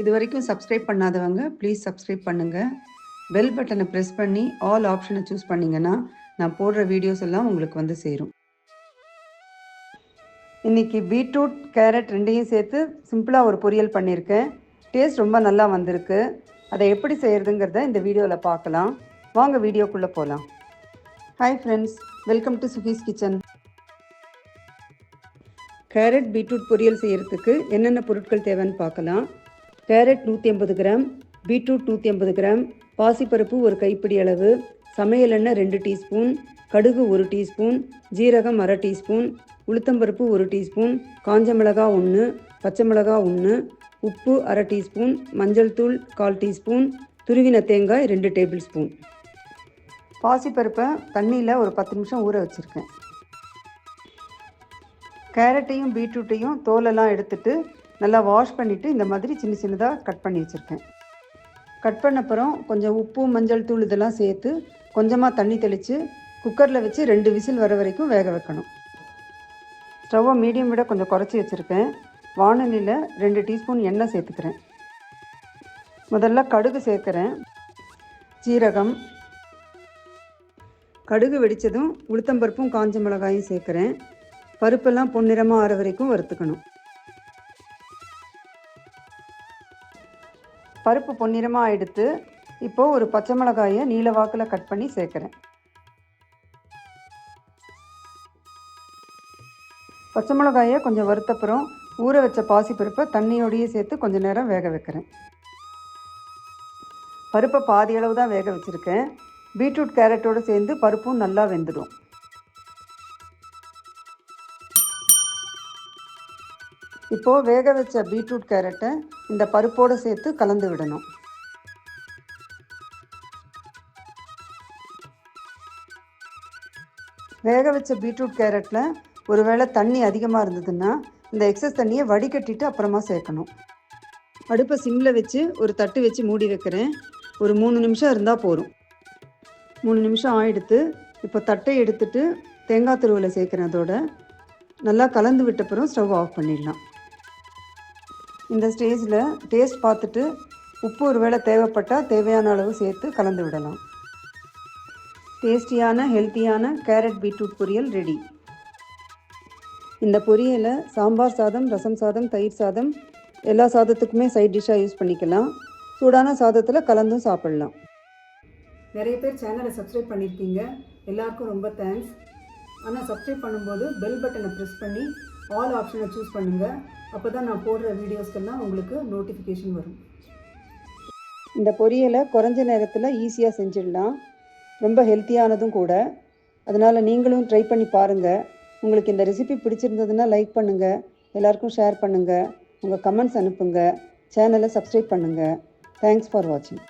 இது வரைக்கும் சப்ஸ்கிரைப் பண்ணாதவங்க ப்ளீஸ் சப்ஸ்கிரைப் பண்ணுங்கள் பெல் பட்டனை ப்ரெஸ் பண்ணி ஆல் ஆப்ஷனை சூஸ் பண்ணிங்கன்னா நான் போடுற வீடியோஸ் எல்லாம் உங்களுக்கு வந்து சேரும். இன்றைக்கி பீட்ரூட் கேரட் ரெண்டையும் சேர்த்து சிம்பிளாக ஒரு பொரியல் பண்ணியிருக்கேன். டேஸ்ட் ரொம்ப நல்லா வந்திருக்கு. அதை எப்படி செய்கிறதுங்கிறத இந்த வீடியோவில் பார்க்கலாம். வாங்க வீடியோக்குள்ளே போகலாம் ஹாய் ஃப்ரெண்ட்ஸ் வெல்கம் டு சுகீஸ் கிச்சன் கேரட் பீட்ரூட் பொரியல் செய்கிறதுக்கு என்னென்ன பொருட்கள் தேவைன்னு பார்க்கலாம். கேரட் நூற்றி ஐம்பது கிராம் பீட்ரூட் நூற்றி ஐம்பது கிராம் பாசிப்பருப்பு ஒரு கைப்பிடி அளவு சமையல் எண்ணெய் ரெண்டு டீஸ்பூன் கடுகு ஒரு டீஸ்பூன் ஜீரகம் அரை டீஸ்பூன் உளுத்தம்பருப்பு ஒரு டீஸ்பூன் காஞ்ச மிளகா ஒன்று பச்சை மிளகாய் ஒன்று உப்பு அரை டீஸ்பூன் மஞ்சள் தூள் கால் டீஸ்பூன் துருவின தேங்காய் ரெண்டு டேபிள் ஸ்பூன். பாசிப்பருப்பை தண்ணியில் ஒரு பத்து நிமிஷம் ஊற வச்சுருக்கேன். கேரட்டையும் பீட்ரூட்டையும் தோலெல்லாம் எடுத்துட்டு நல்லா வாஷ் பண்ணிவிட்டு இந்த மாதிரி சின்ன சின்னதாக கட் பண்ணி வச்சுருக்கேன். கட் பண்ண அப்புறம் கொஞ்சம் உப்பு மஞ்சள் தூள் இதெல்லாம் சேர்த்து கொஞ்சமாக தண்ணி தெளித்து குக்கரில் வச்சு ரெண்டு விசில் வர வரைக்கும் வேக வைக்கணும். ஸ்டவ்வை மீடியம் விட கொஞ்சம் குறைச்சி வச்சுருக்கேன். வானலியில் ரெண்டு டீஸ்பூன் எண்ணெய் சேர்த்துக்கிறேன். முதல்ல கடுகு சேர்க்குறேன். சீரகம். கடுகு வெடித்ததும் உளுத்தம்பருப்பும் காஞ்ச மிளகாயும் சேர்க்குறேன். பருப்பெல்லாம் பொன்னிறமாக ஆற வரைக்கும் வறுத்துக்கணும். பருப்பு பொன்னிறமாக எடுத்து இப்போது ஒரு பச்சை மிளகாயை நீல வாக்கில் கட் பண்ணி சேர்க்குறேன். பச்சை மிளகாயை கொஞ்சம் வறுத்தப்புறம் ஊற வச்ச பாசிப்பருப்பை தண்ணியோடையே சேர்த்து கொஞ்சம் நேரம் வேக வைக்கிறேன். பருப்பை பாதி அளவு தான் வேக வச்சுருக்கேன். பீட்ரூட் கேரட்டோடு சேர்ந்து பருப்பும் நல்லா வெந்துடும். இப்போது வேக வச்ச பீட்ரூட் கேரட்டை இந்த பருப்போடு சேர்த்து கலந்து விடணும். வேக வச்ச பீட்ரூட் கேரட்டில் ஒருவேளை தண்ணி அதிகமாக இருந்ததுன்னா இந்த எக்ஸஸ் தண்ணியை வடிகட்டிட்டு அப்புறமா சேர்க்கணும். அடுப்பை சிம்மில் வச்சு ஒரு தட்டு வச்சு மூடி வைக்கிறேன். ஒரு மூணு நிமிஷம் இருந்தால் போதும். மூணு நிமிஷம் ஆயிடுத்து இப்போ தட்டை எடுத்துட்டு தேங்காய் துருவில் சேர்க்குறதோட நல்லா கலந்து விட்டப்புறம் ஸ்டவ் ஆஃப் பண்ணிடலாம். இந்த ஸ்டேஜில் டேஸ்ட் பார்த்துட்டு உப்பு ஒரு வேளை தேவைப்பட்டால் தேவையான அளவு சேர்த்து கலந்து விடலாம். டேஸ்டியான ஹெல்த்தியான கேரட் பீட்ரூட் பொரியல் ரெடி. இந்த பொரியலை சாம்பார் சாதம் ரசம் சாதம் தயிர் சாதம் எல்லா சாதத்துக்குமே சைட் டிஷ்ஷாக யூஸ் பண்ணிக்கலாம். சூடான சாதத்தில் கலந்தும் சாப்பிட்லாம். நிறைய பேர் சேனலை சப்ஸ்கிரைப் பண்ணியிருக்கீங்க எல்லாருக்கும் ரொம்ப தேங்க்ஸ் ஆனால் சப்ஸ்கிரைப் பண்ணும்போது பெல் பட்டனை ப்ரெஸ் பண்ணி ஆல் ஆப்ஷனை சூஸ் பண்ணுங்கள் அப்போ தான் நான் போடுற வீடியோஸ்க்கெல்லாம் உங்களுக்கு நோட்டிஃபிகேஷன் வரும். இந்த பொரியலை குறைஞ்ச நேரத்தில் ஈஸியாக செஞ்சிடலாம். ரொம்ப ஹெல்த்தியானதும் கூட. அதனால் நீங்களும் ட்ரை பண்ணி பாருங்கள் உங்களுக்கு இந்த ரெசிபி பிடிச்சிருந்ததுன்னா லைக் பண்ணுங்கள் எல்லாருக்கும் ஷேர் பண்ணுங்கள் உங்கள் கமெண்ட்ஸ் அனுப்புங்க. சேனலை சப்ஸ்கிரைப் பண்ணுங்கள் தேங்க்ஸ் ஃபார் வாட்சிங்